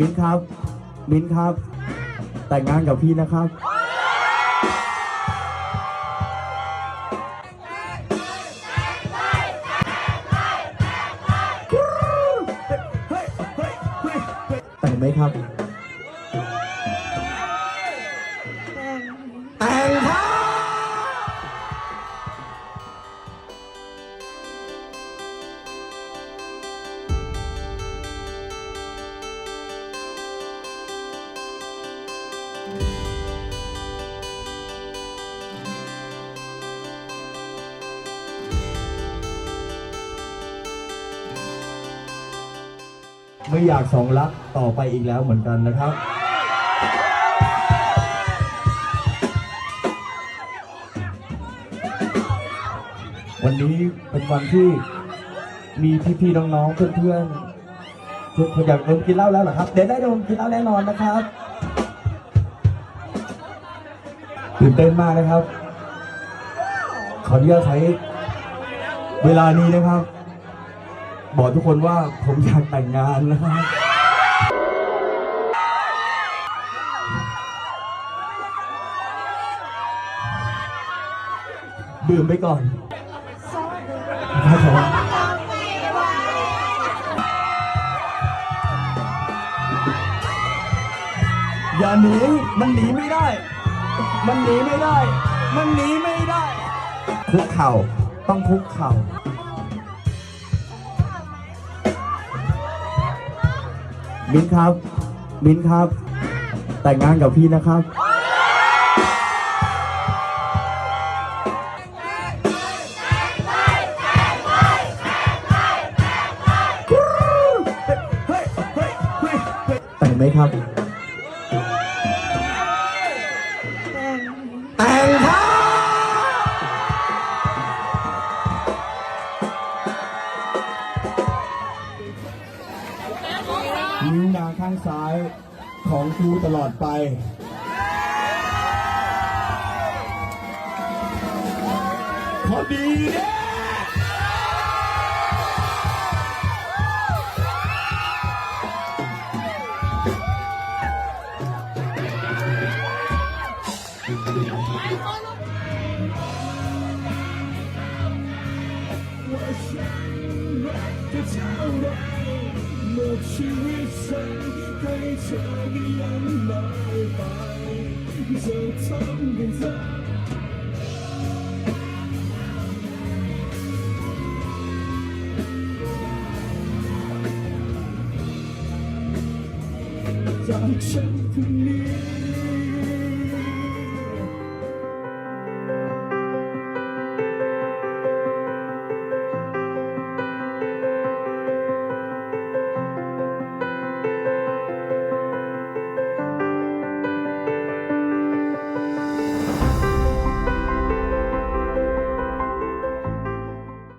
มิ้นครับ มิ้นครับ แต่งงานกับพี่นะครับ แต่งไหมครับ ไม่อยากสองรักต่อไปอีกแล้วเหมือนกันนะครับ วันนี้เป็นวันที่มีพี่ๆน้องๆเพื่อนๆทุกคนอยากเริ่มกินเหล้าแล้วเหรอครับ เดี๋ยวได้ดมกินเหล้าแน่นอนนะครับตื่นเต้นมากนะครับ ขออนุญาตใช้เวลานี้นะครับ บอกทุกคนว่าผมอยากแต่งงานนะครับ ดื่มไปก่อนครับอย่าหนีมันหนีไม่ได้ มันหนีไม่ได้ มันหนีไม่ได้คุกเข่าต้องคุกเข่า มิ้นครับ มิ้นครับ แต่งงานกับพี่นะครับ แต่งไหมครับ นิ้วนางข้างซ้ายของครูตลอดไป พอดีเนี่รักเเท่าไร หมดชีวิตฉันให้เธอได้ยังลายไปจะทำอย่างไรจากฉันคนนี้